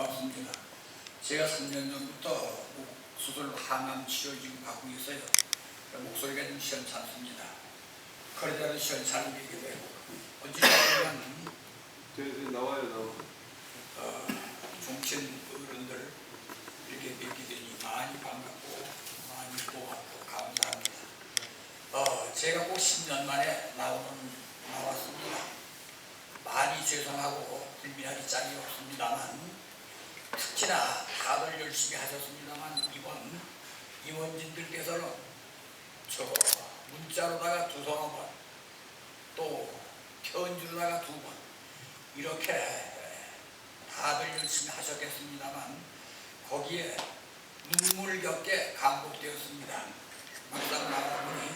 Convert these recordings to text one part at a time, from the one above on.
고맙습니다. 제가 3년 전부터 수술 항암 치료 지금 받고 있어요. 목소리가 좀 시원찮습니다. 그러자는 시원찮은 얘기도 되고 어찌됐든 네, 네, 나와요 나와. 어, 종친 어른들 이렇게 뵙게 되니 많이 반갑고 많이 고맙고 감사합니다. 어, 제가 꼭 10년 만에 나오는 나왔습니다. 많이 죄송하고 불미하기 짝이 없습니다만 특히나 다들 열심히 하셨습니다만 이번 임원진들께서는 저 문자로다가 두 서너 번, 또 편지로다가 두 번, 이렇게 다들 열심히 하셨겠습니다만 거기에 눈물겹게 감독되었습니다. 막상 나와보니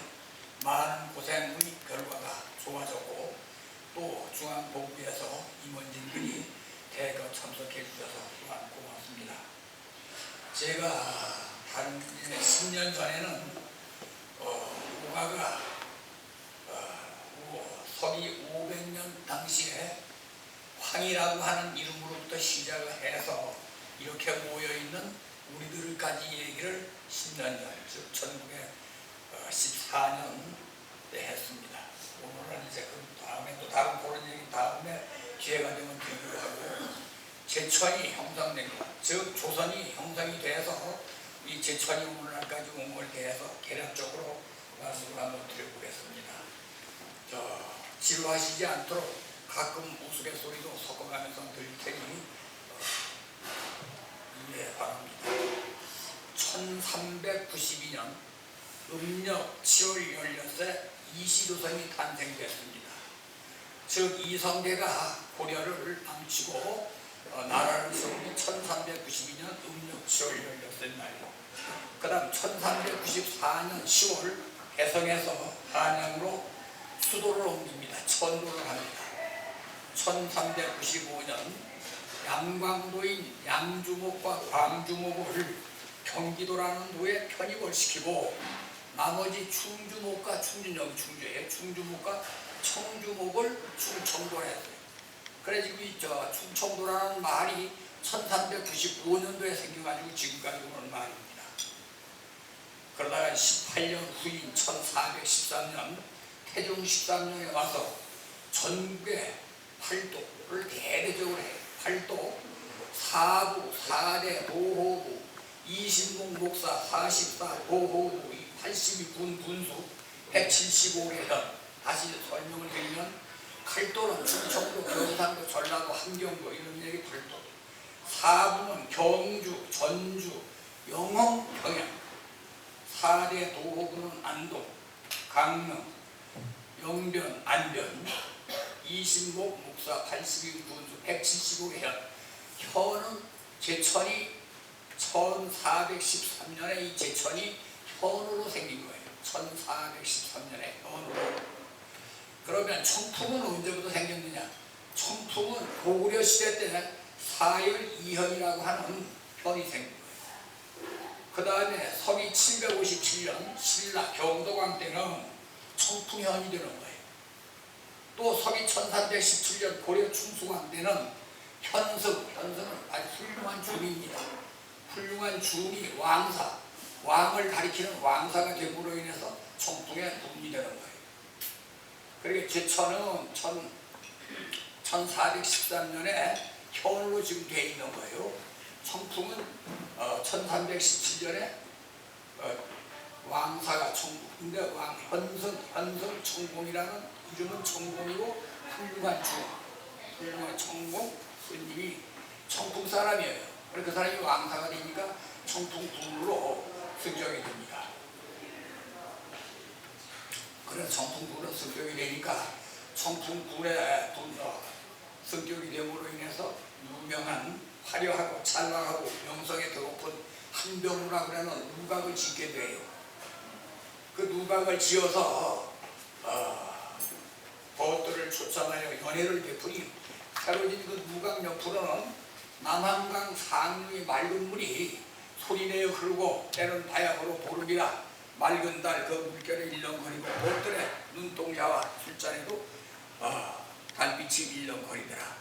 많은 고생의 결과가 좋아졌고 또 중앙본부에서 임원진들이 대거 참석해 주셔서. 제가 한 10년 전에는 어, 우가가 어, 서기 500년 당시에 황이라고 하는 이름으로부터 시작을 해서 이렇게 모여있는 우리들까지 얘기를 10년 전, 즉 1914년에 했습니다. 오늘은 이제 그 다음에 또 다른 그런 얘기 다음에 기회가 되면 드리기로 하고 제천이 형성된 것, 즉 조선이 형성이 돼서 이 제천이 오늘날까지 온 걸 대해서 개략적으로 말씀을 한번 드려보겠습니다. 저 지루하시지 않도록 가끔 우스갯소리도 섞어가면서 드릴 테니 어, 이해 바랍니다. 1392년 음력 7월 16세 이시조선이 탄생됐습니다. 즉 이성계가 고려를 망치고 어, 나라를 세우는 1392년 음력 7월 16세 날이고 그 다음 1394년 10월 개성에서 한양으로 수도를 옮깁니다. 천도를 합니다. 1395년 양광도인 양주목과 광주목을 경기도라는 도에 편입을 시키고 나머지 충주목과 충주 여기 충주예요. 충주목과 청주목을 충청도에. 그래 지금 이저 충청도라는 말이 1395년도에 생겨가지고 지금까지 오는 말입니다. 그러다가 18년 후인 1413년 태종 13년에 와서 전국의 팔도를 대대적으로 해요. 팔도, 사부, 사대, 도호부, 이신봉 목사, 44 도호부, 82군 군수, 175개현 다시 설명을 드리면 칼도는 충청도, 경상도, 전라도, 함경도 이런 얘기 팔도 사부는 경주, 전주, 영흥, 평양 사대 도호부는 안동, 강릉, 영변, 안변 이신목 목사 82 군수 175회 현은 제천이 1413년에 이 제천이 현으로 생긴 거예요. 1413년에 현으로. 그러면 청풍은 언제부터 생겼느냐? 청풍은 고구려 시대 때 사열 이현이라고 하는 현이 생긴 거예요. 그 다음에 서기 757년 신라 경도광 때는 청풍현이 되는 거예요. 또 서기 1317년 고려 충수광 때는 현승, 현승은 아주 훌륭한 중입니다. 훌륭한 중이 왕사, 왕을 가리키는 왕사가 됨으로 인해서 청풍의 분이 되는 거예요. 그리고 제천은 1000, 1413년에 현으로 지금 돼 있는 거예요. 청풍은 어, 1317년에 어, 왕사가 청국, 근데 왕 현승, 청공이라는 이름은 청공이고 훌륭한 주, 훌륭한 청공 스님이 청풍 사람이에요. 그래서 그 사람이 왕사가 되니까 청풍군으로 승격이 됩니다. 그래서 청풍군으로 승격이 되니까 청풍군의 분도 승격이 됨으로 인해서 유명한 화려하고 찬란하고 명성에 더높은 한병우라고 하는 누각을 짓게 돼요. 그 누각을 지어서 어, 벗들을 쫓아다녀 연애를 베푸니 새로 진 그 누각 옆으로는 남한강 상류의 맑은 물이 소리내어 흐르고 때는 바야흐로 보름이라 맑은 달 그 물결에 일렁거리고 벗들의 눈동자와 술잔에도 어, 달빛이 일렁거리더라.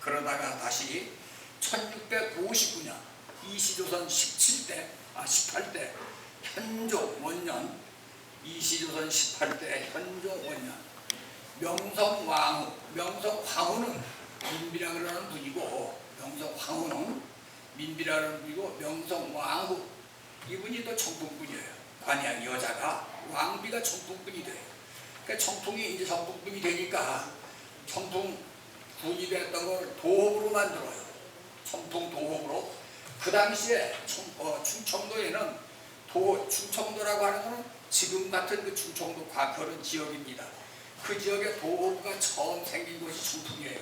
그러다가 다시 1659년 이시조선 17대 아 18대 현종 원년 이시조선 18대 현종 원년. 명성 왕후 명성 황후는 민비라 그러는 분이고 명성 황후는 민비라는 분이고 명성 왕후. 이분이 또 청풍분이에요 관양 여자가 왕비가 청풍분이 돼요 그러니까 청풍이 이제 청풍분이 되니까 청풍 분이 됐던 걸 도읍으로 만들어요. 청풍 도읍으로. 그 당시에 충, 어, 충청도에는 도, 충청도라고 하는 거는 지금 같은 그 충청도 과 그런 지역입니다. 그 지역에 도읍가 처음 생긴 곳이 청풍이에요.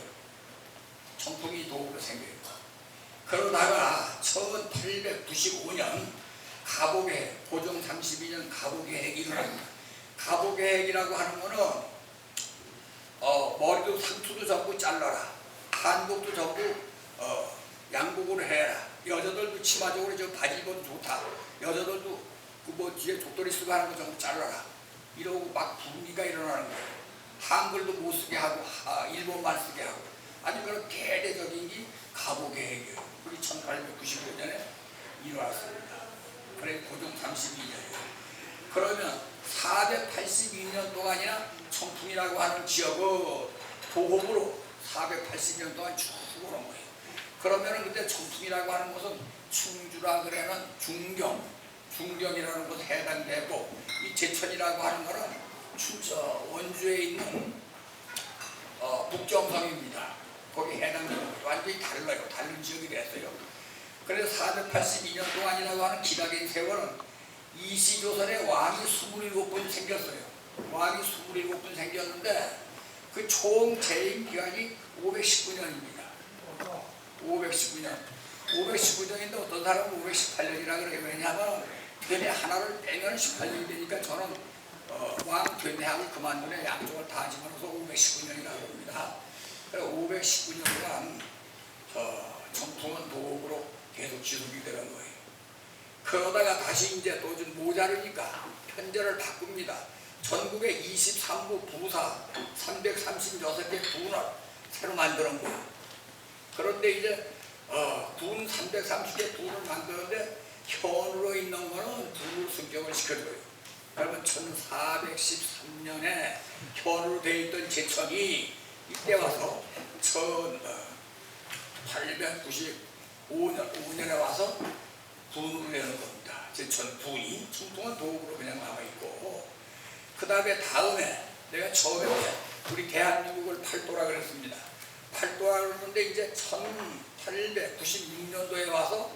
청풍이 도읍으로 생겨요. 그러다가 1895년 가보계 고종 32년 가보계획이 일어납니다. 가보계획이라고 하는 거는 어, 머리도 상투도 전부 잘라라. 한복도 전부 어, 양복으로 해라. 여자들도 치마적으로 저 바지 입어도 좋다. 여자들도 그 뭐 뒤에 족돌이 쓰고 하는 거 전부 잘라라. 이러고 막 분위기가 일어나는 거예요. 한글도 못 쓰게 하고 하, 일본말 쓰게 하고 아주 그런 대대적인 게 가보계획이에요. 그게 1895년에 일어났습니다. 그래 고종 32년이에요. 그러면 482년 동안이나 청풍이라고 하는 지역을 도읍으로 480년 동안 쭉 오는 거예요. 그러면은 그때 청풍이라고 하는 것은 충주라 그래는 중경, 중경이라는 곳에 해당되고 이 제천이라고 하는 거는 충저 원주에 있는 어, 북정성입니다. 거기 거예요. 완전히 달라요. 다른 지역이 됐어요. 그래서 482년 동안이라고 하는 기각인 세월은 이시조선에 왕이 27분 생겼어요. 왕이 27분 생겼는데 그 총 재임 기간이 519년입니다. 519년. 519년인데 어떤 사람은 518년이라 그래요. 왜냐하면 되뇌 하나를 빼면 18년이 되니까 저는 어, 왕 되뇌하고 그만둔에 양쪽을 다 집어넣어서 519년이라고 합니다. 그래서 519년 동안 어, 청풍은 도읍으로 계속 지속이 되는 거예요. 그러다가 다시 이제 또 좀 모자르니까 편제를 바꿉니다. 전국에 23부 부사 336개 군을 새로 만드는 거예요. 그런데 이제 어, 군 330개 군을 만드는데 현으로 있는 거는 군을 승격을 시켜줘요. 그러면 1413년에 현으로 되어 있던 제천이 이때 와서 1895년 5년에 와서 분으로 내는 겁니다. 제천 분이 충통은 도읍으로 그냥 남아 있고 그 다음에 다음에 내가 처음에 우리 대한민국을 팔도라 그랬습니다. 팔도라 그러는데 이제 1896년도에 와서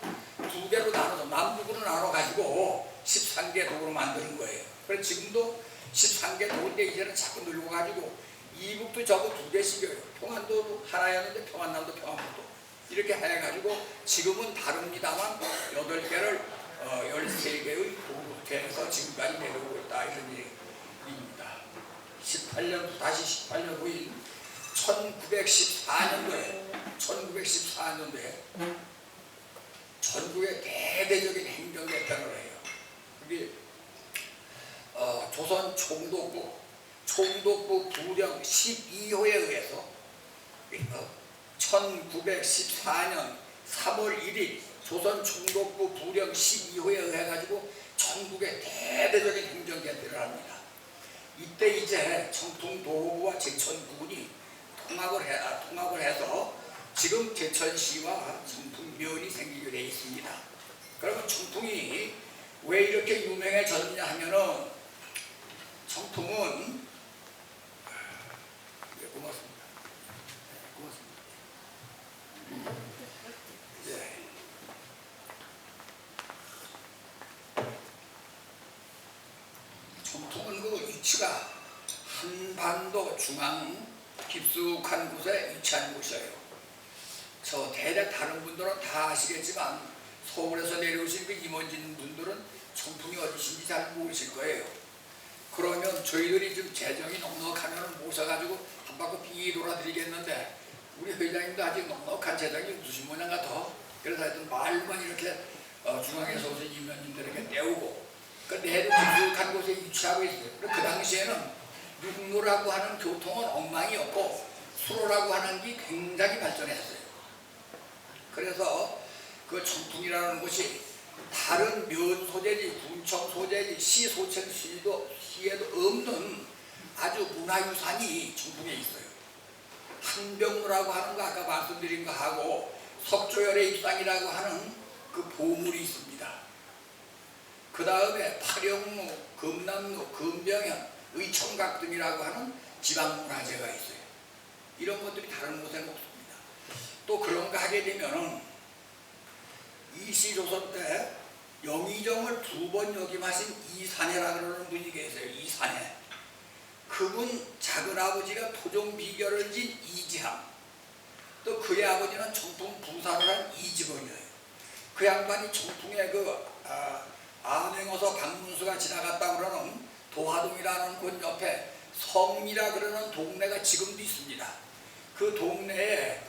두 개로 나눠서 남북으로 나눠 가지고 13개 도로 만드는 거예요. 그래서 지금도 13개 도인데 이제는 자꾸 늘고 가지고 이북도 저거 두 개씩이에요. 평안도 하나였는데 평안남도 평안북도 이렇게 해가지고 지금은 다릅니다만 여덟 개를 어, 13개의 도로 돼서 지금까지 내려오고 있다 이런 얘기입니다. 18년 다시 18년 후인 1914년도에 1914년도에 전국에 대대적인 행정 개편을 해요. 그게 어, 조선 총독부 총독부 부령 12호에 의해서 어, 1914년 3월 1일 조선 총독부 부령 12호에 의해 가지고 전국에 대대적인 행정 개편을 합니다. 이때 이제 청풍도부와 제천군이 통합을 해 아, 통합을 해서 지금 제천시와 청풍면이 생기게 되어 있습니다. 그러면 청풍이 왜 이렇게 유명해졌느냐 하면은 청풍은 네, 고맙습니다. 네, 고맙습니다. 예. 청풍은 그 위치가 한반도 중앙 깊숙한 곳에 위치한 곳이에요. 저 대략 다른 분들은 다 아시겠지만 서울에서 내려오신 그 임원진 분들은 청풍이 어디신지 잘 모르실 거예요. 그러면 저희들이 좀 재정이 넉넉하면 모셔가지고 한 바퀴 비 돌아드리겠는데 우리 회장님도 아직 넉넉한 재정이 무슨 모양가 더 그래서 하여튼 말만 이렇게 어, 중앙에서 오신 임원님들에게 떼우고 그 내도 깊숙한 곳에 위치하고 있어요. 그 당시에는 육로라고 하는 교통은 엉망이었고 수로라고 하는 게 굉장히 발전했어요. 그래서 그 청풍이라는 곳이 다른 면 소재지, 군청 소재지, 시 소청 시도 시에도 없는 아주 문화유산이 청풍에 있어요. 한병무라고 하는 거 아까 말씀드린 거 하고 석조열의 입상이라고 하는 그 보물이 있습니다. 그 다음에 파령루, 금남루, 금병현, 의청각 등이라고 하는 지방문화재가 있어요. 이런 것들이 다른 곳에는 없습니다. 또 그런 거 하게 되면은 이시조선 때 영의정을 두 번 역임하신 이산해라 그러는 분이 계세요. 이산해. 그분 작은 아버지가 토종 비결을 진 이지함. 또 그의 아버지는 청풍 부사를 한 이직원이에요. 그 양반이 청풍에 그 아, 안행어서 박문수가 지나갔다 그러는 도화동이라는 곳 옆에 성미라 그러는 동네가 지금도 있습니다. 그 동네에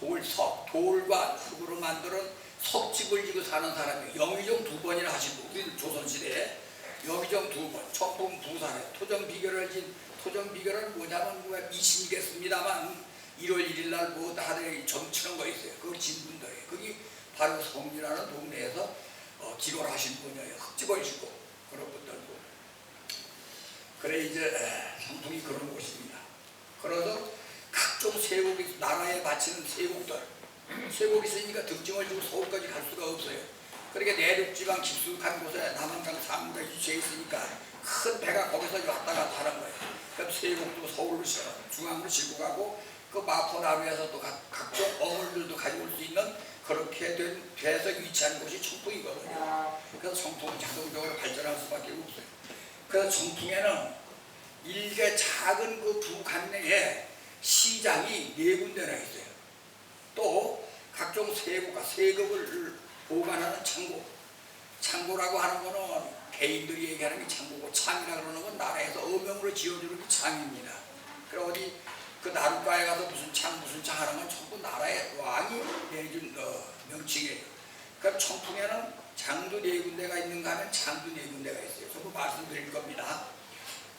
돌석, 돌과 흙으로 만드는 석집을 지고 사는 사람이 영의정 두 번이나 하시고 우리 조선시대에 영의정 두 번, 청풍 부산에 토정 비결을 진 토정 비결은 뭐냐면 누가 미신이겠습니다만 1월 1일 날뭐 다들 점치는 거 있어요. 그걸 진 분들이 거기 바로 성미라는 동네에서 어, 기록을 하신 분이에요. 흙집을 지고 그런 분들도 그래 이제 청풍이 그런 곳입니다. 그래서 각종 세곡이 나라에 바치는 세곡들 세곡이 있으니까 득증을 주고 서울까지 갈 수가 없어요. 그러니까 내륙지방 깊숙한 곳에 남한강 상무가 위치해 있으니까 큰 배가 거기서 왔다 갔다 하는 거예요. 그럼 세곡도 서울로 시- 중앙으로 싣고 가고 그 마포나루에서 또 각, 각종 어물들도 가지고 올수 있는 그렇게 된 돼서 위치한 곳이 청풍이거든요. 그래서 청풍은 자동적으로 발전할 수밖에 없어요. 그래서 청풍에는 일개 작은 그 부간 내에 시장이 네 군데나 있어요. 또 각종 세고가 세금을 보관하는 창고. 창고라고 하는 거는 개인들이 얘기하는 게 창고고 창이라 그러는 건 나라에서 어명으로 지어주는 게 창입니다. 그래 어디 그 나룻가에 가서 무슨 창 무슨 창 하는 건 전부 나라의 왕이 내준 어, 명칭이에요. 그럼 청풍에는 장도 네 군데가 있는가 하면 창도 네 군데가 있어요. 전부 말씀드릴 겁니다.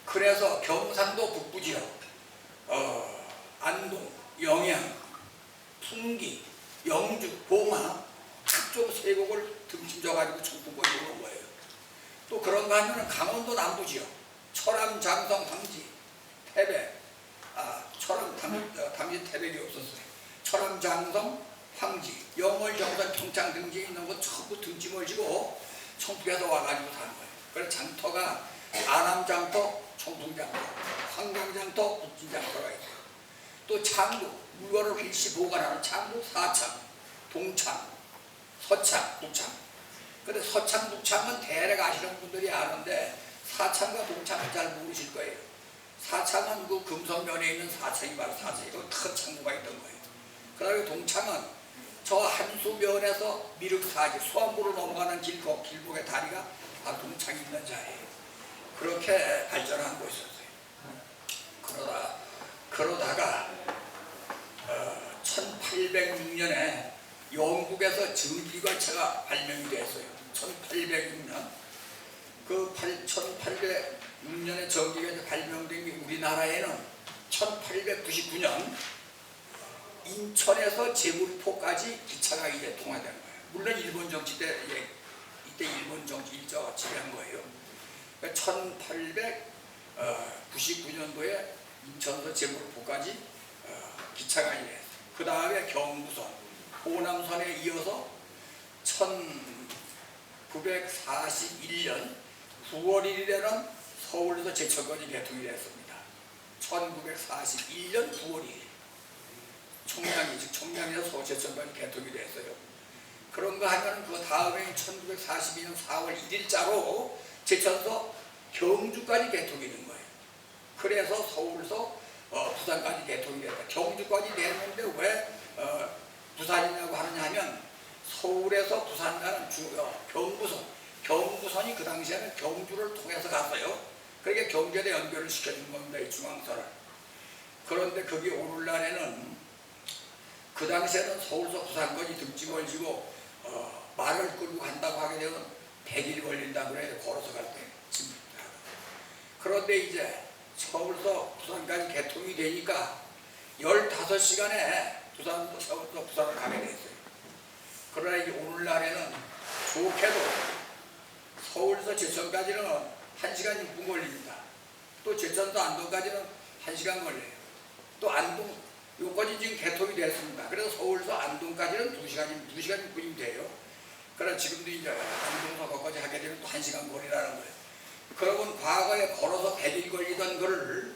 그래서 경상도 북부 지역, 어, 안동, 영양, 풍기, 영주, 봉화 각종 세곡을 등짐져가지고 청풍권이 오는 거예요. 또 그런가 하면 강원도 남부 지역, 철암, 장성, 황지, 태백, 아, 철암, 당, 어, 당시 태백이 없었어요. 철암, 장성, 황지, 영월, 정선, 평창 등지에 있는 것 전부 등짐을 지고 청풍에서 와가지고 사는 거예요. 그래서 장터가 아남장터, 청풍장터, 황강장터, 북진장터가 있어요. 또 창도, 물건을 일시 보관하는 창도 사창, 동창, 서창, 북창. 근데 서창, 북창은 대략 아시는 분들이 아는데 사창과 동창은 잘 모르실 거예요. 사창은 그 금성면에 있는 사창이 바로 사창이고 큰 창고가 있던 거예요. 그 다음에 동창은 저 한수면에서 미륵사지, 수안부로 넘어가는 길, 그 길목의 다리가 다 동창이 있는 자리예요. 그렇게 발전한 곳이었어요. 그러다, 그러다가 어, 1806년에 영국에서 전기관차가 발명이 됐어요. 1806년. 그 1806년에 전기가 발명된 게 우리나라에는 1899년 인천에서 제물포까지 기차가 이제 통화된 거예요. 물론 일본 정치 때 예, 이때 일본 정치 일자가 지배한 거예요. 그러니까 1899년도에 인천에서 제물포까지 어, 기차가 이래. 그 다음에 경부선, 호남선에 이어서 1941년 9월 1일에는 서울에서 제철까지 개통이 됐습니다. 1941년 9월 1일. 총량이 즉 총량에서 서제천까지 개통이 됐어요. 그런가 하면 그 다음에 1942년 4월 1일자로 제천서 경주까지 개통이 된 거예요. 그래서 서울에서 어, 부산까지 개통이 됐다. 경주까지 됐는데 왜 어, 부산이냐고 하느냐 하면 서울에서 부산 가는 주, 어, 경부선, 경부선이 그 당시에는 경주를 통해서 갔어요. 그러니까 경주에 연결을 시켜준 겁니다. 이 중앙선을. 그런데 그게 오늘날에는 그 당시에는 서울서 부산까지 등짐을 지고 어, 말을 끌고 간다고 하게 되면 100일 걸린다 그래요. 걸어서 갈 때. 짐. 그런데 이제 서울서 부산까지 개통이 되니까 15시간에 부산도 서울도 부산을 가게 됐어요. 그러나 이제 오늘날에는 좋게도 서울에서 제천까지는 1시간 6분 걸립니다. 또 제천도 안동까지는 1시간 걸려요. 또 안동 요까지 지금 개통이 됐습니다. 그래서 서울에서 안동까지는 2시간, 2시간 6분이면 돼요. 그러나 지금도 이제 안동에서 거기까지 하게 되면 또 1시간 거리라는 거예요. 그러면 과거에 걸어서 100일 걸리던 거를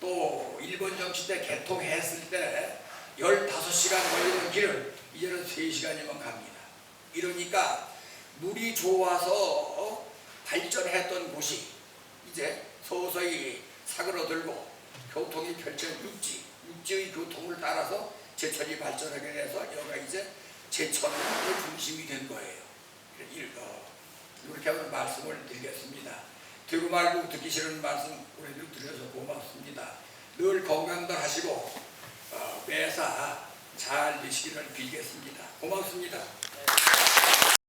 또 일본 정치 때 개통했을 때 15시간 걸리는 길을 이제는 3시간이면 갑니다. 이러니까 물이 좋아서 발전했던 곳이 이제 서서히 사그러들고 교통이 펼쳐진 육지, 육지의 교통을 따라서 제천이 발전하게 돼서 여기가 이제 제천의 중심이 된 거예요. 일- 어, 이렇게 하면 말씀을 드리겠습니다. 듣고 말고 듣기 싫은 말씀 우리들 드려서 고맙습니다. 늘 건강들 하시고 어, 매사 잘 되시기를 빌겠습니다. 고맙습니다.